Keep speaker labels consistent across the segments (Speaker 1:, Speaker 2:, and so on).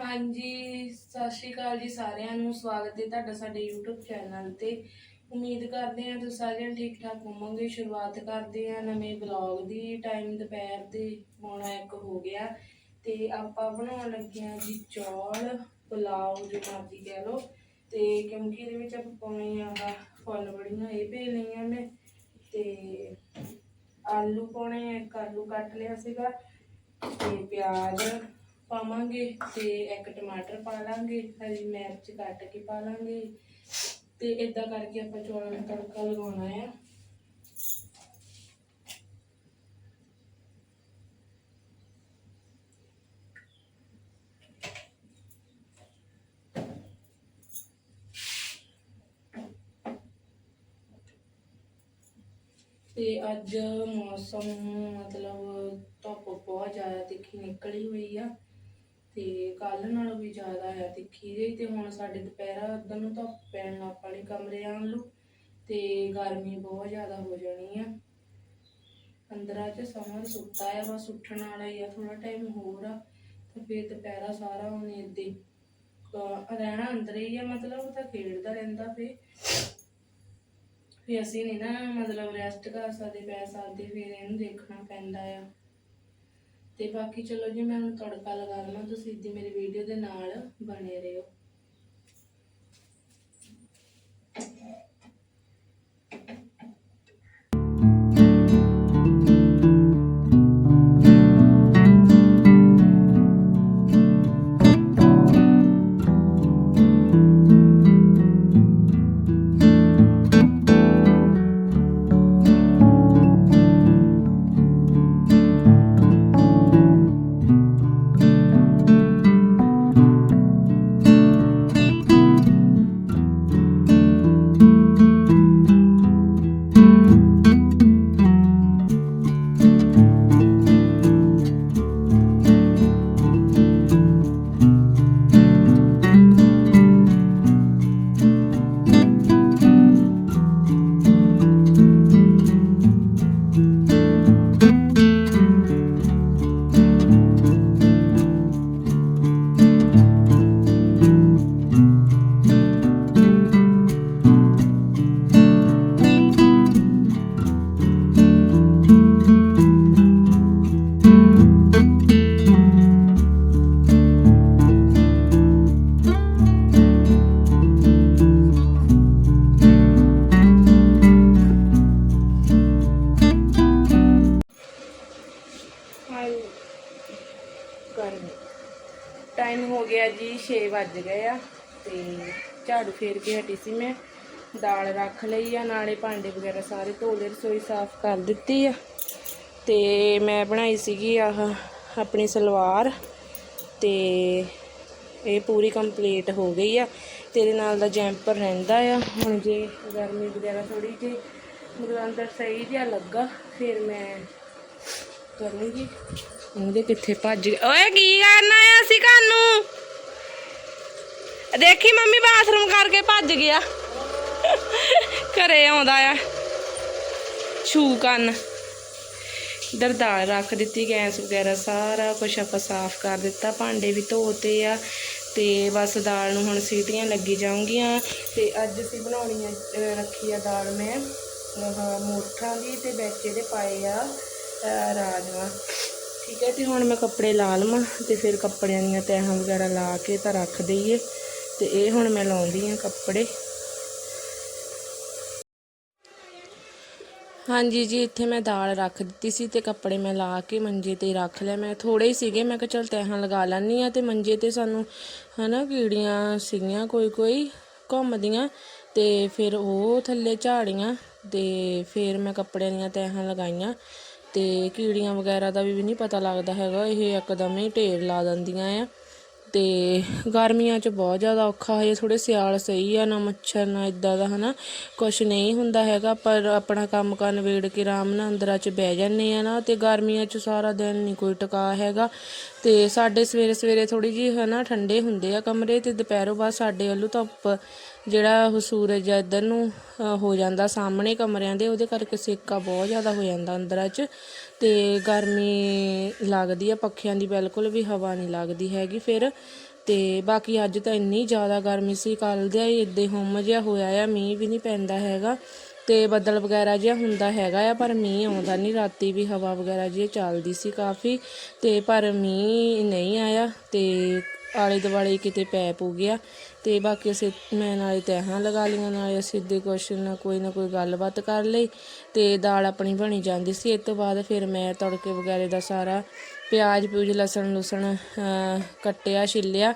Speaker 1: ਹਾਂਜੀ, ਸਤਿ ਸ਼੍ਰੀ ਅਕਾਲ ਜੀ ਸਾਰਿਆਂ ਨੂੰ। ਸਵਾਗਤ ਹੈ ਤੁਹਾਡਾ ਸਾਡੇ YouTube ਚੈਨਲ ਤੇ। ਉਮੀਦ ਕਰਦੇ ਹਾਂ ਤੁਸੀਂ ਸਾਰਿਆਂ ਠੀਕ ਠਾਕ ਹੋਵੋਗੇ। ਸ਼ੁਰੂਆਤ ਕਰਦੇ ਹਾਂ ਨਵੇਂ ਬਲੌਗ ਦੀ। ਟਾਈਮ ਦੁਪਹਿਰ ਦੇ ਪੌਣਾ ਇੱਕ ਹੋ ਗਿਆ ਤੇ ਆਪਾਂ ਬਣਾਉਣ ਲੱਗੇ ਹਾਂ ਜੀ ਚੌਲ, ਪੁਲਾਓ ਜੋ ਮਰਜ਼ੀ ਕਹਿ ਲਓ। ਤੇ ਕਿਉਂਕਿ ਇਹਦੇ ਵਿੱਚ ਆਪਾਂ ਪਾਉਣੇ ਆ ਆਹ ਫੁੱਲ ਬੜੀਆਂ ਇਹ ਭੇ ਲਈਆਂ ਮੈਂ ਤੇ ਆਲੂ ਪਾਉਣੇ ਆ, ਇੱਕ ਆਲੂ ਕੱਟ ਲਿਆ ਸੀਗਾ ਤੇ ਪਿਆਜ਼ ਪਾਵਾਂਗੇ ਤੇ ਇੱਕ ਟਮਾਟਰ ਪਾ ਲਾਂਗੇ, ਹਰੀ ਮਿਰਚ ਕੱਟ ਕੇ ਪਾ ਲਾਂਗੇ ਤੇ ਇਦਾਂ ਕਰਕੇ ਆਪਾਂ ਚੌਲਾਂ ਨੂੰ ਤੜਕਾ ਲਗਾਉਣਾ ਆ। ਤੇ ਅੱਜ ਮੌਸਮ ਮਤਲਬ ਧੁੱਪ ਬਹੁਤ ਜ਼ਿਆਦਾ ਤਿੱਖੀ ਨਿਕਲੀ ਹੋਈ ਆ। ਤੇ ਕੱਲ ਨਾਲੋਂ ਵੀ ਜ਼ਿਆਦਾ ਆ ਤਿੱਖੀ ਜਿਹੀ ਤੇ ਹੁਣ ਸਾਡੇ ਦੁਪਹਿਰਾ ਅੱਧਰ ਨੂੰ ਧੁੱਪ ਪੈਣ ਲੱਗ ਪਣੀ ਕਮਰੇ ਆਉਣ ਨੂੰ ਤੇ ਗਰਮੀ ਬਹੁਤ ਜ਼ਿਆਦਾ ਹੋ ਜਾਣੀ ਆ। ਅੰਦਰਾਂ 'ਚ ਸਮਾਂ ਸੁੱਤਾ ਆ, ਬਸ ਉੱਠਣ ਵਾਲਾ ਹੀ ਆ ਥੋੜਾ ਟਾਈਮ ਹੋਰ ਆ ਤੇ ਫਿਰ ਦੁਪਹਿਰਾ ਸਾਰਾ ਉਹਨੇ ਏਦਾਂ ਰਹਿਣਾ ਅੰਦਰ ਹੀ ਆ, ਮਤਲਬ ਉਹ ਤਾਂ ਖੇਡਦਾ ਰਹਿੰਦਾ ਫੇ ਫਿਰ ਅਸੀਂ ਨਹੀਂ ਨਾ ਮਤਲਬ ਰੈਸਟ ਕਰ ਸਕਦੇ ਪੈ ਸਕਦੇ, ਫਿਰ ਇਹਨੂੰ ਦੇਖਣਾ ਪੈਂਦਾ ਆ। ਤੇ ਬਾਕੀ ਚਲੋ ਜੀ, ਮੈਂ ਹੁਣ ਤੜਕਾ ਲਗਾ ਲਵਾਂ। ਤੁਸੀਂ ਇੱਦੀ ਮੇਰੀ ਵੀਡੀਓ ਦੇ ਨਾਲ ਬਣੇ ਰਹੋ। ਵੱਜ ਗਏ ਆ ਤੇ ਝਾੜੂ ਫੇਰ ਕੇ ਹਟੀ ਸੀ ਮੈਂ। ਦਾਲ ਰੱਖ ਲਈ ਆ, ਨਾਲੇ ਭਾਂਡੇ ਵਗੈਰਾ ਸਾਰੇ ਧੋ ਲਏ, ਰਸੋਈ ਸਾਫ਼ ਕਰ ਦਿੱਤੀ ਆ। ਤੇ ਮੈਂ ਬਣਾਈ ਸੀਗੀ ਆਹ ਆਪਣੀ ਸਲਵਾਰ ਤੇ ਇਹ ਪੂਰੀ ਕੰਪਲੀਟ ਹੋ ਗਈ ਆ। ਤੇਰੇ ਨਾਲ ਦਾ ਜੈਂਪਰ ਰਹਿੰਦਾ ਆ। ਹੁਣ ਜੇ ਗਰਮੀ ਵਗੈਰਾ ਥੋੜੀ ਜਿਹੀ ਮਤਲਬ ਅੰਦਰ ਸਹੀ ਜਿਹਾ ਲੱਗਾ, ਫਿਰ ਮੈਂ ਕਰੂੰਗੀ। ਉਹਦੇ ਕਿੱਥੇ ਭੱਜ ਗਏ? ਓਏ ਕੀ ਕਰਨਾ ਆ ਅਸੀਂ ਕਾਨੂੰ ਦੇਖੀ ਮੰਮੀ ਬਾਥਰੂਮ ਕਰਕੇ ਭੱਜ ਗਿਆ। ਘਰੇ ਆਉਂਦਾ ਆ। ਛੂ ਕੰਨ। ਇਧਰ ਦਾਲ ਰੱਖ ਦਿੱਤੀ ਗੈਸ ਵਗੈਰਾ, ਸਾਰਾ ਕੁਝ ਆਪਾਂ ਸਾਫ਼ ਕਰ ਦਿੱਤਾ। ਭਾਂਡੇ ਵੀ ਧੋਤੇ ਆ ਤੇ ਬਸ ਦਾਲ ਨੂੰ ਹੁਣ ਸੀਟੀਆਂ ਲੱਗੀ ਜਾਊਂਗੀਆਂ। ਤੇ ਅੱਜ ਅਸੀਂ ਬਣਾਉਣੀ ਆ ਰੱਖੀ ਆ ਦਾਲ ਮੈਂ। ਆਹ, ਮੋਠਾਂ ਦੀ ਤੇ ਵਿੱਚ ਇਹਦੇ ਪਾਏ ਆ, ਅਹ ਰਾਜਮਾ ਠੀਕ ਹੈ, ਤੇ ਹੁਣ ਮੈਂ ਕੱਪੜੇ ਲਾ ਲਵਾਂ ਤੇ ਫਿਰ ਕੱਪੜਿਆਂ ਦੀਆਂ ਤੈਹਾਂ ਵਗੈਰਾ ਲਾ ਕੇ ਤਾਂ ਰੱਖ ਦਈਏ। ਤੇ ਇਹ ਹੁਣ ਮੈਂ ਲਾਉਂਦੀ ਆ ਕੱਪੜੇ। ਹਾਂਜੀ ਜੀ, ਇੱਥੇ ਮੈਂ ਦਾਲ ਰੱਖ ਦਿੱਤੀ ਸੀ ਤੇ ਕੱਪੜੇ ਮੈਂ ਲਾ ਕੇ ਮੰਜੇ ਤੇ ਰੱਖ ਲਿਆ। ਮੈਂ ਥੋੜੇ ਹੀ ਸੀਗੇ, ਮੈਂ ਕਿਹਾ ਚਲ ਤੈਹਾਂ ਲਗਾ ਲੈਣੀ ਆ ਤੇ ਮੰਜੇ ਤੇ ਸਾਨੂੰ ਹਨਾ ਕੀੜੀਆਂ ਸੀਗੀਆਂ ਕੋਈ ਕੋਈ ਘੁੰਮਦੀਆਂ ਤੇ ਫਿਰ ਉਹ ਥੱਲੇ ਝਾੜੀਆਂ ਤੇ ਫਿਰ ਮੈਂ ਕੱਪੜਿਆਂ ਦੀਆਂ ਤੈਹਾਂ ਲਗਾਈਆਂ ਤੇ ਕੀੜੀਆਂ ਵਗੈਰਾ ਦਾ ਵੀ ਨਹੀਂ ਪਤਾ ਲੱਗਦਾ ਹੈਗਾ। ਇਹ ਇੱਕਦਮ ਹੀ ਢੇਰ ਲਾ ਦਿੰਦੀਆਂ ਆ। ਅਤੇ ਗਰਮੀਆਂ 'ਚ ਬਹੁਤ ਜ਼ਿਆਦਾ ਔਖਾ ਹੈ ਥੋੜ੍ਹੇ ਸਿਆਲ ਸਹੀ ਆ, ਨਾ ਮੱਛਰ, ਨਾ ਇੱਦਾਂ ਦਾ ਹੈ ਨਾ ਕੁਛ ਨਹੀਂ ਹੁੰਦਾ ਹੈਗਾ, ਪਰ ਆਪਣਾ ਕੰਮ ਕਾਰ ਨਵੇੜ ਕੇ ਆਰਾਮ ਨਾਲ ਅੰਦਰਾਂ 'ਚ ਬਹਿ ਜਾਂਦੇ ਆ ਨਾ ਅਤੇ ਗਰਮੀਆਂ 'ਚ ਸਾਰਾ ਦਿਨ ਨਹੀਂ ਕੋਈ ਟਿਕਾ ਹੈਗਾ। ਅਤੇ ਸਾਡੇ ਸਵੇਰੇ ਸਵੇਰੇ ਥੋੜ੍ਹੀ ਜਿਹੀ ਹੈ ਨਾ ਠੰਡੇ ਹੁੰਦੇ ਆ ਕਮਰੇ ਅਤੇ ਦੁਪਹਿਰੋਂ ਬਾਅਦ ਸਾਡੇ ਵੱਲੋਂ ਧੁੱਪ ਜਿਹੜਾ ਉਹ ਸੂਰਜ ਇੱਧਰ ਨੂੰ ਹੋ ਜਾਂਦਾ ਸਾਹਮਣੇ ਕਮਰਿਆਂ ਦੇ, ਉਹਦੇ ਕਰਕੇ ਸੇਕਾ ਬਹੁਤ ਜ਼ਿਆਦਾ ਹੋ ਜਾਂਦਾ ਅੰਦਰਾਂ 'ਚ। ਅਤੇ ਗਰਮੀ ਲੱਗਦੀ ਆ ਪੱਖਿਆਂ ਦੀ ਬਿਲਕੁਲ ਵੀ ਹਵਾ ਨਹੀਂ ਲੱਗਦੀ ਹੈਗੀ ਫਿਰ। ਅਤੇ ਬਾਕੀ ਅੱਜ ਤਾਂ ਇੰਨੀ ਜ਼ਿਆਦਾ ਗਰਮੀ ਸੀ, ਕੱਲ੍ਹ ਦਾ ਹੀ ਇੱਦਾਂ ਹੁੰਮ ਜਿਹਾ ਹੋਇਆ ਆ, ਮੀਂਹ ਵੀ ਨਹੀਂ ਪੈਂਦਾ ਹੈਗਾ। ਅਤੇ ਬੱਦਲ ਵਗੈਰਾ ਜਿਹਾ ਹੁੰਦਾ ਹੈਗਾ ਆ, ਪਰ ਮੀਂਹ ਆਉਂਦਾ ਨਹੀਂ, ਰਾਤੀ ਵੀ ਹਵਾ ਵਗੈਰਾ ਜਿਹੀ ਚੱਲਦੀ ਸੀ ਕਾਫੀ। ਅਤੇ ਪਰ ਮੀਂਹ ਨਹੀਂ ਆਇਆ ਅਤੇ ਆਲੇ ਦੁਆਲੇ ਕਿਤੇ ਪੈ ਪੂ ਗਿਆ ਤੇ ਬਾਕੀ ਅਸੀਂ ਮੈਂ ਨਾਲੇ ਤਹਾਂ ਲਗਾ ਲਈਆਂ ਨਾਲੇ ਅਸੀਂ ਦੇ ਕੁਛ ਨਾ ਕੋਈ ਨਾ ਕੋਈ ਗੱਲਬਾਤ ਕਰ ਲਈ ਤੇ ਦਾਲ ਆਪਣੀ ਬਣੀ ਜਾਂਦੀ ਸੀ। ਇਸ ਤੋਂ ਬਾਅਦ ਫਿਰ ਮੈਂ ਤੜਕੇ ਵਗੈਰੇ ਦਾ ਸਾਰਾ ਪਿਆਜ਼ ਪਿਊਜ਼ ਲਸਣ ਲੁਸਣ ਕੱਟਿਆ ਛਿੱਲਿਆ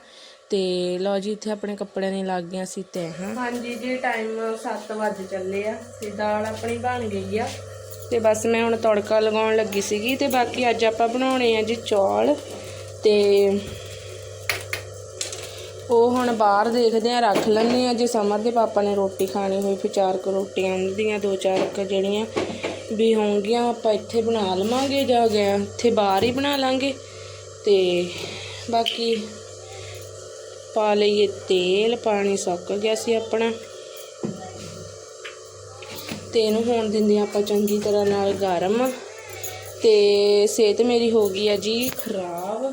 Speaker 1: ਤੇ ਲਓ ਜੀ ਇੱਥੇ ਆਪਣੇ ਕੱਪੜਿਆਂ ਨੇ ਲੱਗ ਗਿਆ ਸੀ ਤਹਾਂ ਹਾਂਜੀ ਜੀ ਟਾਈਮ 7 ਵਜੇ ਚੱਲੇ ਆ ਤੇ ਦਾਲ ਆਪਣੀ ਬਣ ਗਈ ਆ। ਤੇ ਬਸ ਮੈਂ ਹੁਣ ਤੜਕਾ ਲਗਾਉਣ ਲੱਗੀ ਸੀਗੀ ਤੇ ਬਾਕੀ ਅੱਜ ਆਪਾਂ ਬਣਾਉਣੇ ਆ ਜੀ ਚੌਲ ਤੇ ਉਹ ਹੁਣ ਬਾਹਰ ਦੇਖਦੇ ਆ, ਰੱਖ ਲੈਂਦੇ ਆ। ਜੇ ਸਮਰ ਦੇ ਪਾਪਾ ਨੇ ਰੋਟੀ ਖਾਣੀ ਹੋਈ, ਫਿਰ ਚਾਰ ਕੁ ਰੋਟੀਆਂ ਉਹਨਾਂ ਦੀਆਂ ਦੋ ਚਾਰ ਕੁ ਜਿਹੜੀਆਂ ਵੀ ਹੋਣਗੀਆਂ, ਆਪਾਂ ਇੱਥੇ ਬਣਾ ਲਵਾਂਗੇ ਜਾਂ ਗਿਆ ਇੱਥੇ ਬਾਹਰ ਹੀ ਬਣਾ ਲਾਂਗੇ। ਤੇ ਬਾਕੀ ਪਾ ਲਈਏ ਤੇਲ, ਪਾਣੀ ਸੁੱਕ ਗਿਆ ਸੀ ਆਪਣਾ। ਤੇ ਇਹਨੂੰ ਹੋਣ ਦਿੰਦੇ ਆਪਾਂ ਚੰਗੀ ਤਰ੍ਹਾਂ ਨਾਲ ਗਰਮ। ਤੇ ਸਿਹਤ ਮੇਰੀ ਹੋ ਗਈ ਆ ਜੀ ਖਰਾਬ।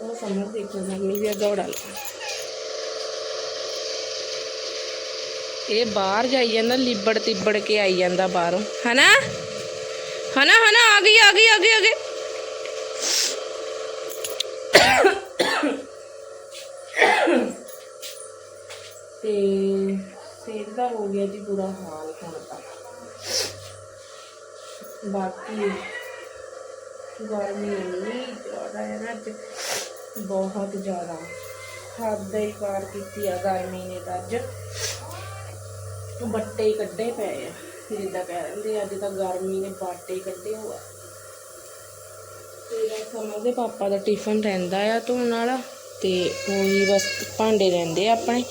Speaker 1: ਉਹ ਸਮਰ ਦੇਖੋ, ਮੰਮੀ ਵੀ ਦੌੜਾ ਲਾ। ਇਹ ਬਾਹਰ ਜਾਈ ਜਾਂਦਾ, ਲਿਬੜ ਤਿੱਬੜ ਕੇ ਆਈ ਜਾਂਦਾ ਬਾਹਰੋਂ। ਹਨਾ? ਹਨਾ ਹਨਾ? ਆ ਗਈ ਆ ਗਈ ਆ ਗਈ ਆ ਗਈ। ਤੇ ਸਿਹਤ ਦਾ ਹੋ ਗਿਆ ਜੀ ਬੁਰਾ ਹਾਲ ਹੁਣ ਤਾਂ। ਬਾਕੀ ਗਰਮੀ ਇੰਨੀ ਜ਼ਿਆਦਾ ਹੈ ਨਾ ਅੱਜ, ਬਹੁਤ ਜ਼ਿਆਦਾ। ਹੱਦ ਹੀ ਪਾਰ ਕੀਤੀ ਆ ਗਰਮੀ ਨੇ ਤਾਂ ਅੱਜ। ਬੱਟੇ ਹੀ ਕੱਢੇ ਪਏ ਆ ਜਿੱਦਾਂ ਕਹਿ ਦਿੰਦੇ ਅੱਜ ਤਾਂ ਗਰਮੀ ਨੇ ਬਾਟੇ ਹੀ ਕੱਢੇ ਹੋਆ ਤੇ ਸਮਰ ਦੇ ਪਾਪਾ ਦਾ ਟਿਫਨ ਰਹਿੰਦਾ ਆ ਧੋਣ ਵਾਲਾ ਤੇ ਉਹੀ ਬਸ ਭਾਂਡੇ ਰਹਿੰਦੇ ਆ ਆਪਣੇ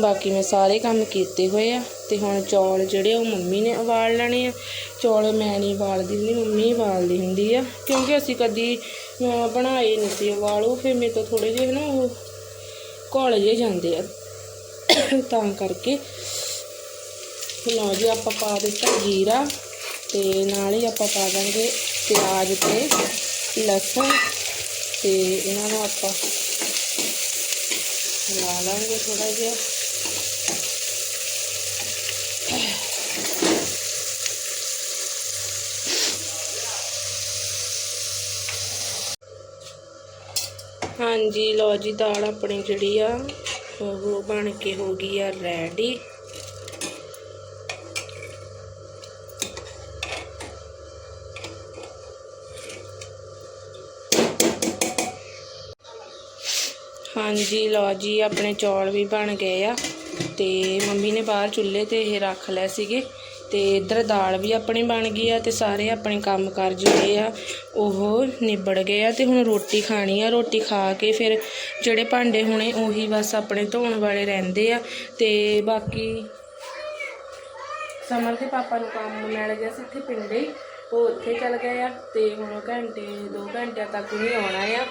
Speaker 1: ਬਾਕੀ ਮੈਂ ਸਾਰੇ ਕੰਮ ਕੀਤੇ ਹੋਏ ਆ ਤੇ ਹੁਣ ਚੌਲ ਜਿਹੜੇ ਉਹ ਮੰਮੀ ਨੇ ਉਬਾਲ ਲੈਣੇ ਆ। ਚੌਲ ਮੈਂ ਨਹੀਂ ਉਬਾਲਦੀ ਹੁੰਦੀ ਮੰਮੀ ਉਬਾਲਦੀ ਹੁੰਦੀ ਆ ਕਿਉਂਕਿ ਅਸੀਂ ਕਦੀ ਅਹ, ਬਣਾਏ ਨਹੀਂ ਸੀ ਉਬਾਲੋ ਫਿਰ ਮੇਰੇ ਤੋਂ ਥੋੜੇ ਜਿਹੇ ਨਾ ਉਹ ਘੁਲ ਜੇ ਜਾਂਦੇ ਆ ਤਾਂ ਕਰਕੇ ਲਓ ਜੀ, ਆਪਾਂ ਪਾ ਦਿੱਤਾ ਜੀਰਾ ਤੇ ਨਾਲ ਹੀ ਆਪਾਂ ਪਾ ਦਾਂਗੇ ਪਿਆਜ਼ ਤੇ ਲਸਣ ਤੇ ਇਹਨਾਂ ਨੂੰ ਆਪਾਂ ਲਾ ਲਾਂਗੇ ਥੋੜਾ ਜਿਹਾ। ਹਾਂਜੀ, ਲਓ ਜੀ, ਦਾਲ ਆਪਣੀ ਜਿਹੜੀ ਆ, ਉਹ ਬਣ ਕੇ ਹੋ ਗਈ ਆ ਰੈਡੀ ਹਾਂਜੀ, ਲਓ ਜੀ, ਆਪਣੇ ਚੌਲ ਵੀ ਬਣ ਗਏ ਆ ਤੇ ਮੰਮੀ ਨੇ ਬਾਹਰ ਚੁੱਲ੍ਹੇ ਤੇ ਇਹ ਰੱਖ ਲਏ ਸੀਗੇ ਤੇ ਇੱਧਰ ਦਾਲ ਵੀ ਆਪਣੀ ਬਣ ਗਈ ਆ ਤੇ ਸਾਰੇ ਆਪਣੇ ਕੰਮ ਕਰ ਜਿਹੜੇ ਆ ਉਹ ਨਿਬੜ ਗਏ ਆ ਤੇ ਹੁਣ ਰੋਟੀ ਖਾਣੀ ਆ, ਰੋਟੀ ਖਾ ਕੇ ਫਿਰ ਜਿਹੜੇ ਭਾਂਡੇ ਹੋਣੇ ਉਹੀ ਬਸ ਆਪਣੇ ਧੋਣ ਵਾਲੇ ਰਹਿੰਦੇ ਆ ਤੇ ਬਾਕੀ ਸਮਰ ਦੇ ਪਾਪਾ ਨੂੰ ਕੰਮ ਮਿਲ ਗਿਆ ਸੀ ਇੱਥੇ ਪਿੰਡੇ ਹੀ ਉਹ ਉੱਥੇ ਚਲ ਗਏ ਆ ਤੇ ਹੁਣ ਘੰਟੇ 2 ਘੰਟਿਆਂ ਤੱਕ ਨਹੀਂ ਆਉਣਾ ਆ।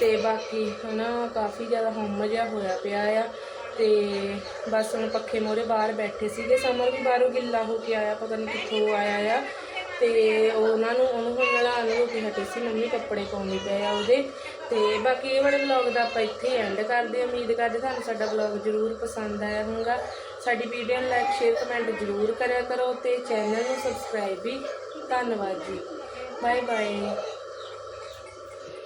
Speaker 1: ਤੇ ਬਾਕੀ ਹਨਾ ਕਾਫੀ ਜ਼ਿਆਦਾ ਹੁੰਮ ਜਿਹਾ ਹੋਇਆ ਪਿਆ ਆ ਤੇ ਬਸ ਹੁਣ ਪੱਖੇ ਮੋਰੇ ਬਾਹਰ ਬੈਠੇ ਸੀਗੇ। ਸਮਰ ਵੀ ਬਾਹਰੋਂ ਗਿੱਲਾ ਹੋ ਕੇ ਆਇਆ, ਪਤਾ ਨਹੀਂ ਕਿੱਥੋਂ ਆਇਆ ਆ। ਤੇ ਉਹਨਾਂ ਨੂੰ, ਉਹਨੂੰ ਹੁਣ ਨਲਾਉਣ ਨੂੰ ਕੇ ਹਟੇ ਸੀ, ਮੰਮੀ ਕੱਪੜੇ ਪਾਉਂਦੇ ਪਏ ਆ ਉਹਦੇ। ਤੇ ਬਾਕੀ ਇਹ ਵਾਲੇ ਵਲੌਗ ਦਾ ਆਪਾਂ ਇੱਥੇ ਐਂਡ ਕਰਦੇ ਹਾਂ। ਉਮੀਦ ਕਰਦੇ ਤੁਹਾਨੂੰ ਸਾਡਾ ਵਲੌਗ ਜ਼ਰੂਰ ਪਸੰਦ ਆਇਆ ਹੋਊਗਾ। ਸਾਡੀ ਵੀਡੀਓ ਨੂੰ ਲਾਈਕ ਸ਼ੇਅਰ ਕਮੈਂਟ ਜ਼ਰੂਰ ਕਰਿਆ ਕਰੋ ਤੇ ਚੈਨਲ ਨੂੰ ਸਬਸਕ੍ਰਾਈਬ ਵੀ। ਧੰਨਵਾਦ ਜੀ। Bye bye